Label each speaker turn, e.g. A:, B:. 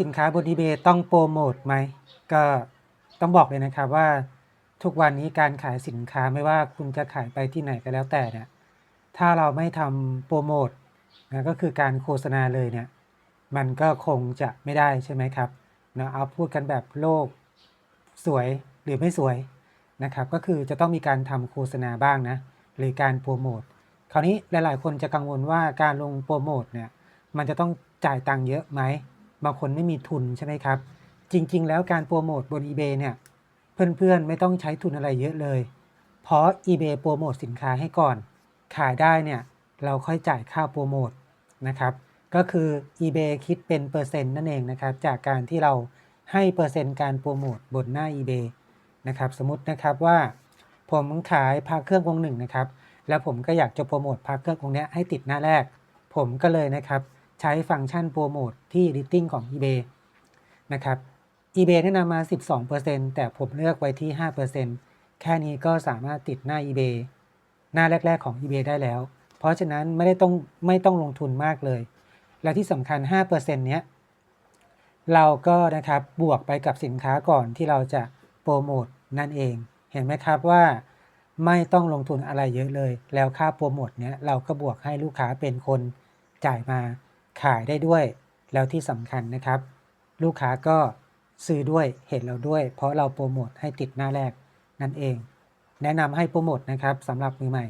A: สินค้าบน eBay ต้องโปรโมทไหม ก็ต้องบอกเลยนะครับว่าทุกวันนี้การขายสินค้าไม่ว่าคุณจะขายไปที่ไหนก็แล้วแต่เนี่ยถ้าเราไม่ทำโปรโมทนะก็คือการโฆษณาเลยเนี่ยมันก็คงจะไม่ได้ใช่ไหมครับนะเอาพูดกันแบบโลกสวยหรือไม่สวยนะครับก็คือจะต้องมีการทำโฆษณาบ้างนะหรือการโปรโมทคราวนี้หลาย ๆ คนจะกังวลว่าการลงโปรโมทเนี่ยมันจะต้องจ่ายตังค์เยอะไหม บางคนไม่มีทุนใช่ไหมครับ จริง ๆ แล้วการโปรโมทบน eBay เนี่ยเพื่อนๆ ไม่ต้องใช้ทุนอะไรเยอะเลย เพราะ eBay โปรโมทสินค้าให้ก่อน ขายได้เนี่ยเราค่อยจ่ายค่าโปรโมทนะครับ ก็คือ eBay คิดเป็นเปอร์เซ็นต์นั่นเองนะครับ จากการที่เราให้เปอร์เซ็นต์การโปรโมทบนหน้า eBay นะครับ สมมตินะครับว่า ผมขายพระเครื่ององหนึ่งนะครับ แล้วผมก็อยากจะโปรโมทพระเครื่ององนี้ให้ติดหน้าแรก ผมก็เลยนะครับ ใช้ฟังก์ชันโปรโมทที่ Editing ของ eBay นะครับ eBay แนะนำมา 12%แต่ผมเลือกไว้ที่ 5%แค่นี้ก็สามารถติดหน้า eBay หน้าแรก ๆของ eBay ได้แล้ว เพราะฉะนั้นไม่ได้ต้องไม่ต้องลงทุนมากเลย และที่สำคัญ 5%เนี้ยเราก็นะครับบวกไปกับสินค้าก่อนที่เราจะโปรโมทนั่นเอง เห็นไหมครับว่าไม่ต้องลงทุนอะไรเยอะเลย แล้วค่าโปรโมทเนี้ยเราก็บวกให้ลูกค้าเป็นคนจ่ายมา ขายได้ด้วย แล้วที่สำคัญนะครับ ลูกค้าก็ซื้อด้วยเห็นเราด้วย เพราะเราโปรโมทให้ติดหน้าแรกนั่นเอง แนะนำให้โปรโมทนะครับสำหรับมือใหม่